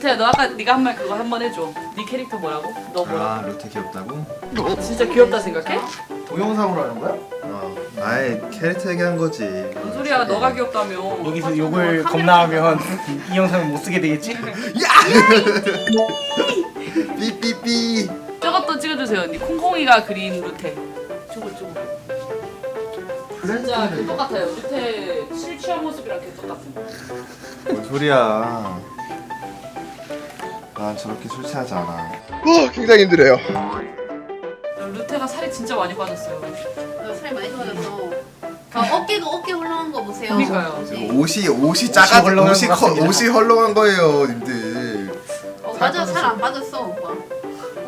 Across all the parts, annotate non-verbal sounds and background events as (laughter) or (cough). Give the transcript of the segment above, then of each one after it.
루테야 너 아까 네가 한 말 그거 한 번 해줘. 네 캐릭터 뭐라고? 너 뭐라고? 아 로테 귀엽다고? 진짜 귀엽다 생각해? 동영상으로 하는 거야? 어 아예 캐릭터 얘기한 거지 뭔 소리야? 너가 귀엽다며. 여기서 욕을 겁나 하면 (laughs) 이 영상을 못 쓰게 되겠지? (laughs) 삐삐삐 저것도 찍어주세요. 네 콩콩이가 그린 루테. 저거 저거. 진짜 그 똑같아요. 루테 실취한 모습이랑 그 똑같은. 뭔 소리야 난 저렇게 술 취하지 않아 어, 굉장히 힘들어요. 루테가 살이 진짜 많이 빠졌어요. 나 살이 많이 좋아졌어. 아, 어깨가 어깨 올라온 거 보세요. 그러니까요. 네. 옷이 옷이 작아 헐렁한 옷이 것 커 같습니다. 옷이 헐렁한 거예요 님들 어, 맞아, 살 안 빠졌어, 오빠.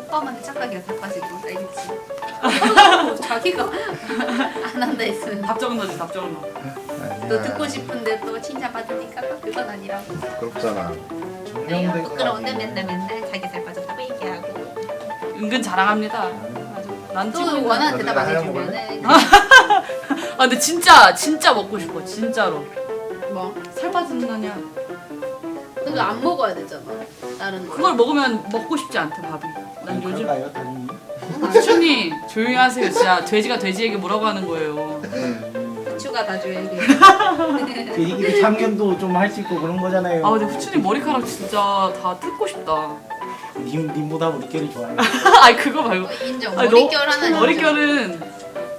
오빠만 착하게 살 빠지고, 알겠지? 자기가 안 한다 했으면 답정은 너지 답정은 너. 또 듣고 싶은데 또 칭찬받으니까 또 그건 아니라고. 부끄럽잖아 내가 부끄러운데 맨날 맨날 자기 살 빠졌다고 얘기하고. 은근 자랑합니다. 맞아. 난 또 찍고 있는 원하는 대답 안 해주면은 (laughs) 아 근데 진짜 진짜 먹고 싶어 진짜로. 뭐? 살 빠진다냐? 그거 안 먹어야 되잖아. 다른 거. 그걸 먹으면 먹고 싶지 않대 밥이. 난 요즘 그런가요, 다준이? 수천이 조용히 하세요. 진짜 돼지가 돼지에게 뭐라고 하는 거예요. 추가 다 줘야 돼. 돼지끼리 참견도 좀 할 수 있고 그런 거잖아요. 아 근데 후춘이 머리카락 진짜 다 뜯고 싶다. 님, 님보다 우리끼리 좋아요. (laughs) 아니 그거 말고. 어, 인정. 아니, 머릿결 너- 하나 인정. 머릿결은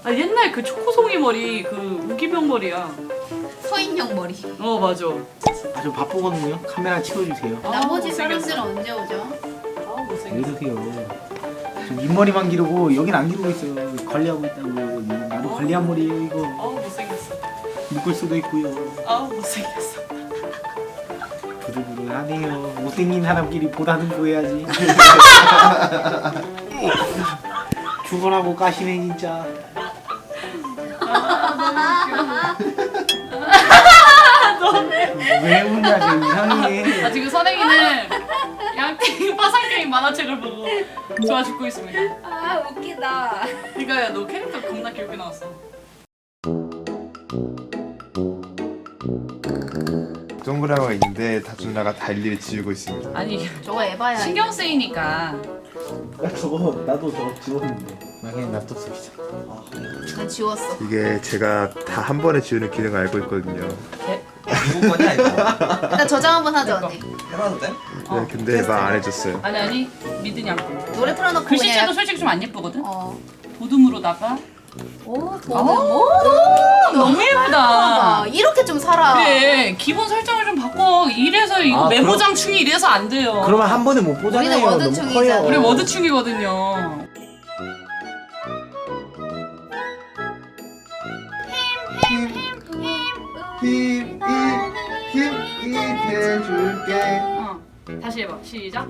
아, 옛날 그 초코송이 머리 그 우기병 머리야. 서인형 머리. 어 맞아. 아주 바쁘거든요. 카메라 치워주세요. 아, 나머지. 사람들은 언제 오죠? 아 왜 못생겼어. 이러세요? 저 윗머리만 기르고 여긴 안 기르고 있어요. 관리하고 있다고. 나도 어? 관리한 머리예요 이거. 아 못생겼어. 묶을 수도 있고요. 아 못생겼어. 부들부들하네요. 못생긴 사람끼리 보다는 보여야지. (laughs) 죽어라고 까시네 진짜. 왜 웃냐 저 이상해. 아 지금 선행이는 양띵 (laughs) 파상게임 만화책을 보고 좋아 죽고 있습니다. 아 웃기다. 그러니까 너 캐릭터 겁나 귀엽게 나왔어. 동그라미가 있는데 다준나가 다 일일이 지우고 있습니다 아니 저거 에바야. 신경 쓰이니까 나 저거 나도 저거 지웠는데. 나 그냥 놔뒀어 진짜. 나 지웠어. 이게 제가 다 한 번에 지우는 기능을 알고 있거든요 누구 거냐 이거? 일단 저장 한번 하자 언니. 해봐도 돼? 어. 네, 근데 말 안 해줬어요 아니 아니 믿으냐고. 노래 틀어놓고 글씨체도. 솔직히 좀 안 예쁘거든. 어. 도둠으로다가 오 어? 오. 너무 예쁘다. 아, 이렇게 좀 살아. 그래 기본 설정을 좀 바꿔. 이래서 이거 아, 메모장충이 이래서 안 돼요. 그러면 한 번에 못 보잖아요. 우리는 너무 워드충이잖아. 커요. 우리 워드충이거든요. 힘이 돼줄게 어. 다시 해봐. 시작.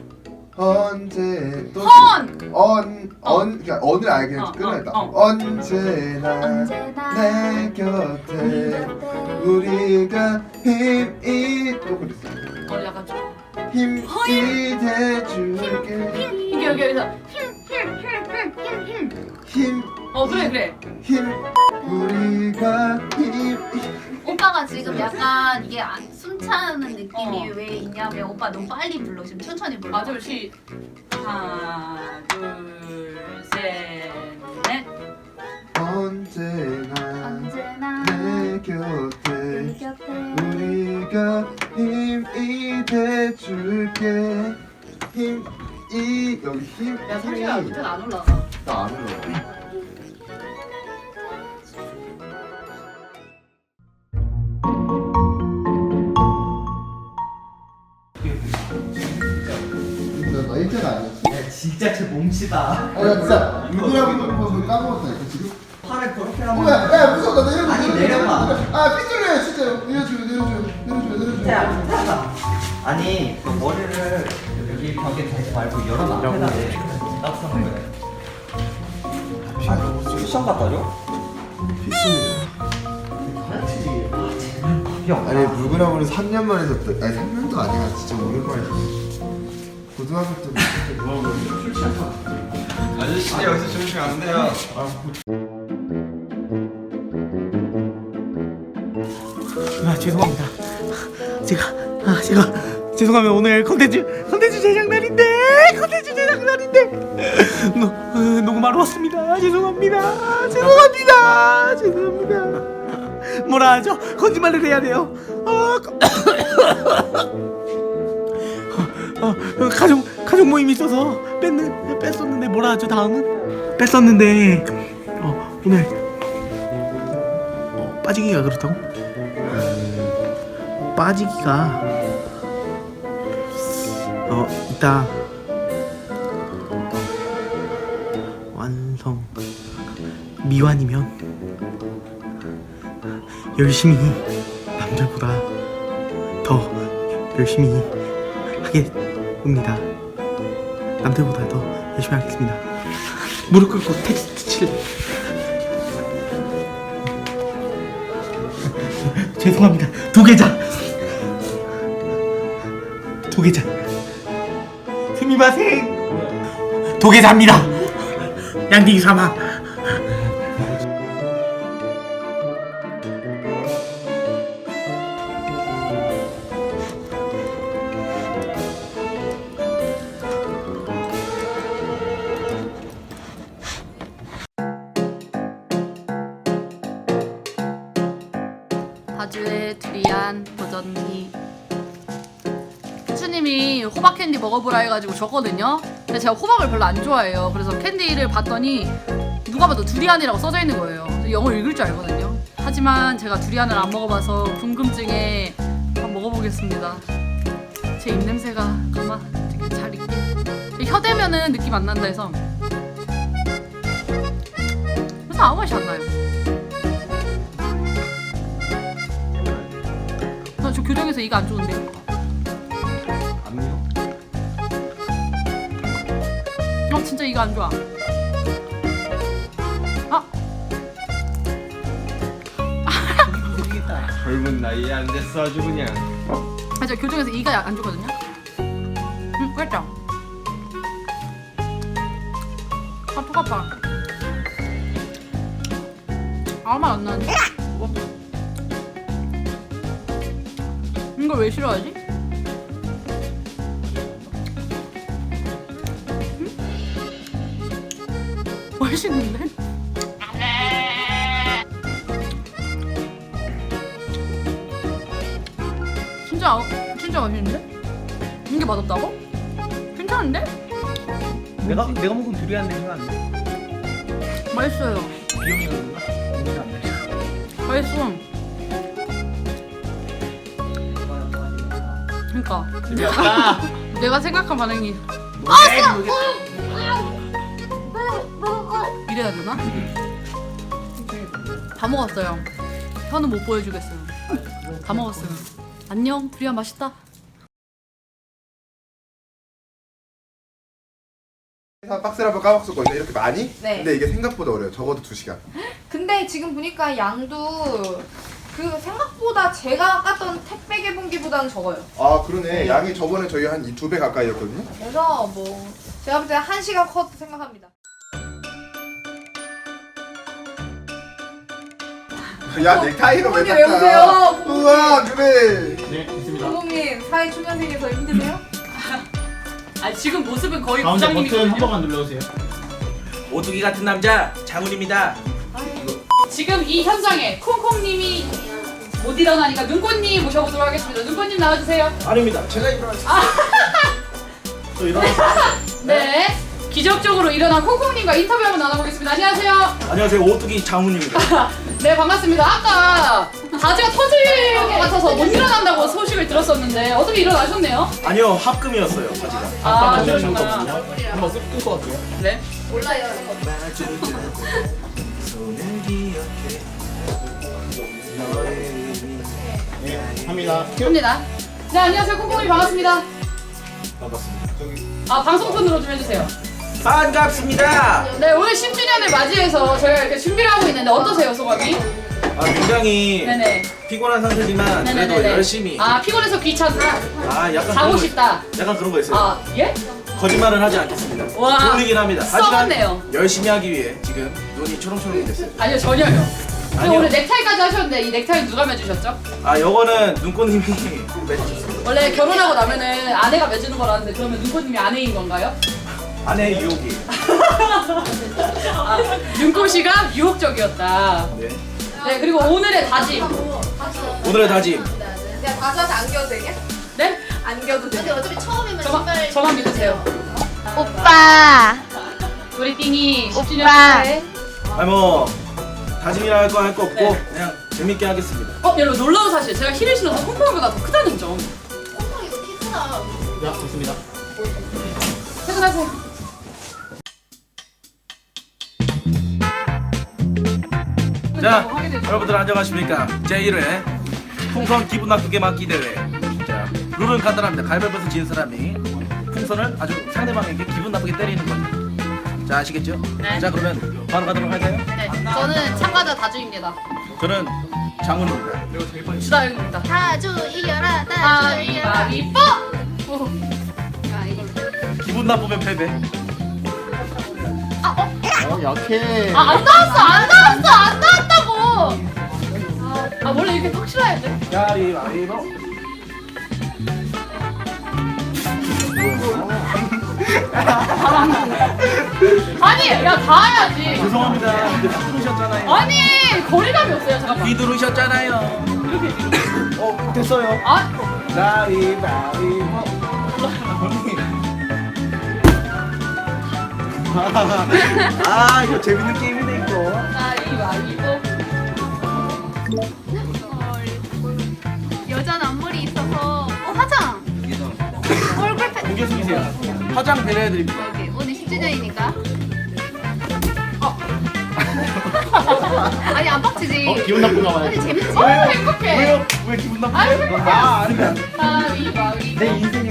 언제 또 헌. 언, 언, 그러니까 언을 알게 어, 끊어야겠다. 어, 어. 언제나 언제나 내 곁에 우리가 힘이 또 그랬어. 어 약간 좀. 힘이 돼줄게. 이게 여기 여기서. 힘, 어 그래 그래. 힘, 우리가 힘. 오빠가 지금 약간 이게 안- 숨차는 느낌이 어. 왜 있냐면 오빠 너무 빨리 불러 지금 천천히 불러. 맞아 시. 하나 둘 셋 넷. 언제나 언제나 내 곁에 내 곁에 우리가 힘이 돼줄게. 힘이 여기 힘. 야 힘이 밑에 안 올라가. 나안 올라. 나 일자가 아니었어. 야 진짜 제 몸치다. 아, 야, 진짜 누구랑 이거 까먹었다 이거 지금. 팔을 그렇게 어, 하면. 야, 야, 무서워, 나 내려줘. 아니, 내려봐. 아, 삐뚤려, 진짜로. 내려줘, 내려줘, 내려줘, 내려줘. 야 못하다. 아니 그 머리를 여기 벽에 대지 말고 여러 앞에다 대. 따뜻한 거야. 아, 쿠션 갖다 줘? 삐뚤려. 아 밥이 없다. 아니, 물구나무를 3년 만에 졌다. 아니, 3년도 아니야. 진짜 오랜만에 졌어. 고등학교 때뭐 하고 술 취한 거 같아. 아저씨 여기서 조심히 안 돼요. 아 죄송합니다. 제가 아 제가 죄송합니다 오늘 컨텐츠 컨텐츠 제작 날인데 컨텐츠 제작 날인데 노, 어, 녹음하러 왔습니다 죄송합니다 죄송합니다 죄송합니다 뭐라 하죠? 거짓말을 해야 돼요. 어, 거- 어, 어, 가족 가족 모임 있어서 뺐는 뺐었는데 뭐라 하죠 다음은? 뺐었는데 어, 오늘 어, 빠지기가 그렇다고? 어, 빠지기가 어 이따 완성. 미완이면 열심히 남들보다 더 열심히 하겠습니다. 남들보다 더 열심히 하겠습니다. 무릎 꿇고 텍스트 칠래. (laughs) 죄송합니다. 도계자. 도계자. 스미마생. 도계자입니다. 양딩 사마. 캔디 먹어보라 해가지고 줬거든요. 근데 제가 호박을 별로 안 좋아해요. 그래서 캔디를 봤더니 누가 봐도 두리안이라고 써져 있는 거예요. 영어를 읽을 줄 알거든요. 하지만 제가 두리안을 안 먹어봐서 궁금증에 한번 먹어보겠습니다. 제 입냄새가 가만 되게 잘 익게. 혀대면은 느낌 안 난다 해서. 그래서 아무 맛이 안 나요. 나 저 교정에서 이가 안 좋은데. 진짜 이가 안 좋아. 아 젊은 나이에 안 됐어 아주 그냥. 아, 저 교정에서 이가 안 좋거든요. 응, 그랬죠. 아, 똑같아. 아무 말 안 나는데? 이걸 왜 싫어하지? 맛있는데? 진짜 진짜 맛있는데? 이게 맛없다고? 괜찮은데? 내가 내가 먹은 두리안 냄새가 안 나. 맛있어요. 비염이 그런가? 냄새 안 나. 맛있어. 그러니까 재미없다. 내가 생각한 반응이 아, 이래야 되나? 다 먹었어요. 혀는 못 보여주겠어요. 다 먹었어요. 안녕, 두리안 맛있다. 박스를 한번 까먹었거든요. 이렇게 많이? 네. 근데 이게 생각보다 어려요. 적어도 2시간. (gasps) 근데 지금 보니까 양도 그 생각보다 제가 깠던 택배 개봉기보다는 적어요. 아 그러네. 양이 저번에 저희 한 두 배 가까이였거든요. 그래서 뭐 제가 볼 때 한 시간 컷 생각합니다. 야 넥타이로 왜 부모님 왜 닦아? 오세요? 부모님. 우와 그래. 네, 있습니다. 부모님 사회 초년생에서 힘드세요? (laughs) 아 지금 모습은 거의 가운데 버튼 한 부장님이거든요. 번만 눌러주세요. 오뚜기 같은 남자 장훈입니다. 지금 이 현장에 콩콩님이 못 일어나니까 눈꽃님 모셔보도록 하겠습니다. 눈꽃님 나와주세요. 아닙니다. 제가 일어났어요. (laughs) 또 일어났어요. (laughs) 네. 기적적으로 일어난 콩콩님과 인터뷰 한번 나눠보겠습니다. 안녕하세요. 안녕하세요. 오뚜기 장훈입니다. 네 반갑습니다. 아까 바지가 터질 것 같아서 못 일어난다고 소식을 들었었는데 어떻게 일어나셨네요? 아니요 합금이었어요 바지가. 아 그러셨구나. 한번 쓱 뜯고 갈게요. 네. 몰라요. 네, 합니다. 합니다. 네 안녕하세요 콩콩님 반갑습니다. 반갑습니다. 아 방송톤으로 좀 해주세요. 반갑습니다. 네 오늘 10주년을 맞이해서 저희가 이렇게 준비를 하고 있는데 어떠세요 소감이? 아 굉장히 네네. 피곤한 상태지만 그래도 네네네. 열심히. 아 피곤해서 귀찮다. 아 약간 자고 그런 거- 싶다. 약간 그런 거 있어요. 아 예? 거짓말은 하지 않겠습니다. 와, 졸리긴 합니다. 썩었네요. 열심히 하기 위해 지금 눈이 초롱초롱이 됐어요. 아니요 전혀요. 그리고 아니요. 오늘 넥타이까지 하셨는데 이 넥타이 누가 매주셨죠? 아 요거는 눈꽃님이 (laughs) 맺으셨어요. 원래 결혼하고 나면은 아내가 매주는 거라는데 그러면 눈꽃님이 아내인 건가요? 아내 유혹이. (laughs) 아, 눈꽃이가 유혹적이었다. 네. 네 그리고 오늘의 다짐. 오늘의 다짐. 야 가사도 안 껴도 되냐? 네? 안 껴도 돼. 근데 어차피 처음이면 저만 신발 저만 믿으세요. 오빠 우리 띵이 10주년 오빠. 축하해. 아니 뭐 다짐이라 할 거 할 거 없고 네. 그냥 재밌게 하겠습니다. 어 여러분 놀라운 사실 제가 힐을 신어서 콩콩이보다 더 크다는 점. 콩콩이 너 키크다. 야 좋습니다. 퇴근하세요. 자 여러분들 안녕하십니까 제 1회 풍선 기분 나쁘게 맞기 대회. 자 룰은 간단합니다. 가위바위보에서 진 사람이 풍선을 아주 상대방에게 기분 나쁘게 때리는 거죠. 자 아시겠죠? 네. 자 그러면 바로 가도록 할까요? 네, 저는 참가자 다주입니다. 저는 장훈입니다. 주다영입니다. 다주 이겨라. 다주 이겨라. 가위바위보. 기분 나쁘면 패배. 어 약해 아, 안 나왔어, 안 나왔어, 안 나왔다고. 아, 아 원래 이렇게 확실해야 돼. 가위바위보. 아니, 야, 다 해야지. 죄송합니다. 근데 휘두르셨잖아요. 아니, 거리감이 없어요. 잠깐만. 휘두르셨잖아요. 어 됐어요. 아, 가위바위보. (laughs) 아 이거 재밌는 게임이네 이거. 가위바위보. 여자는 앞머리 있어서. 어 화장. 얼굴 팩. 고개 숙이세요. 화장 배려해드립니다. 여기 오늘 10주년이니까. (laughs) 아니 안 빡치지. 어 기분 나쁜가 봐요 아니 재밌지. 어, 행복해. 왜요? 왜 기분 나쁘세요? 아유, 행복해. 아 아닙니다. 가위바위보. 내 인생이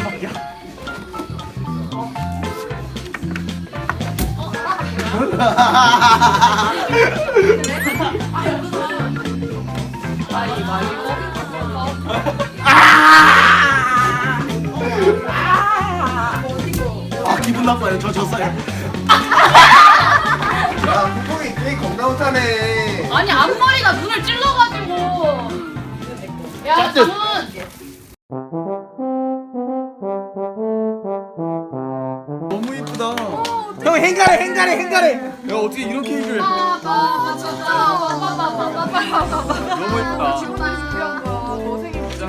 아 기분 나빠요. 저 졌어요. 야 게임 겁나 못하네 아니, 앞머리가 눈을 찔러가지고. 야. 저 어떻게 이런 케이크를? 아, 너무 이쁘다.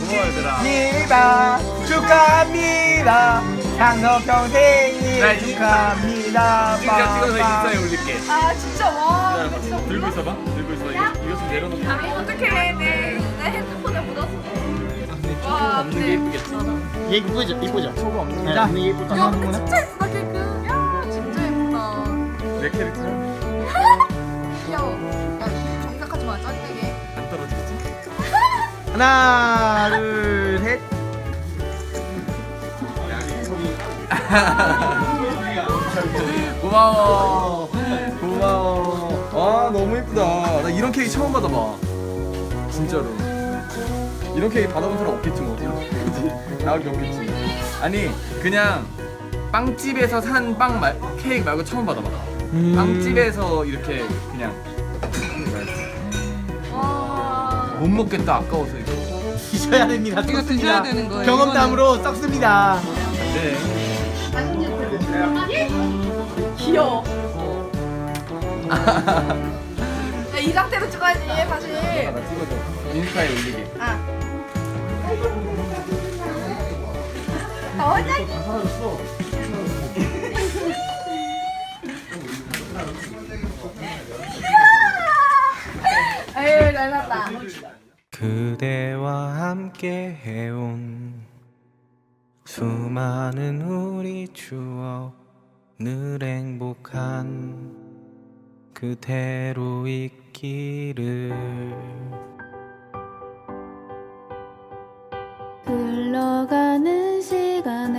고마워 얘들아. 입니다 축하합니다 장서평 생일 축하합니다 인사 찍어서 인스타에 올릴게. 아 진짜 와. 들고 있어봐. 들고 있어. 이거 이거 좀 내려놓고. 어떡해 내, 내 핸드폰 없는 게 예쁘겠지. 얘 이쁘죠 이쁘죠 소금 없는 자. 게 예쁘다 야 근데 진짜 예쁘다 케이크. 야 진짜 예쁘다. 내 캐릭터 (laughs) 귀여워. 야 정색하지 마 짠되게. 안 떨어지겠지? (laughs) 하나 둘 셋 (laughs) 고마워. 고마워. 아 너무 이쁘다. 나 이런 케이크 처음 받아봐. 진짜로. 케이크 받아본 사람 없겠지 뭐. 그지? 나밖에 없겠지. 아니 그냥 빵집에서 산 빵 말 케이크 말고 처음 받아봐. 빵집에서 이렇게 그냥 못 먹겠다 아까워서 이거. 드셔야 됩니다 이거 드셔야 되는 거예요 경험담으로 썩습니다 네. 귀여워. 야, 이 상태로 찍어야지 다시. 나 찍어줘. 인스타에 올리게. 아. 잘 났다. 그대와 함께 해온 수많은 우리 추억 늘 행복한 그대로 있기를 흘러가는 시간에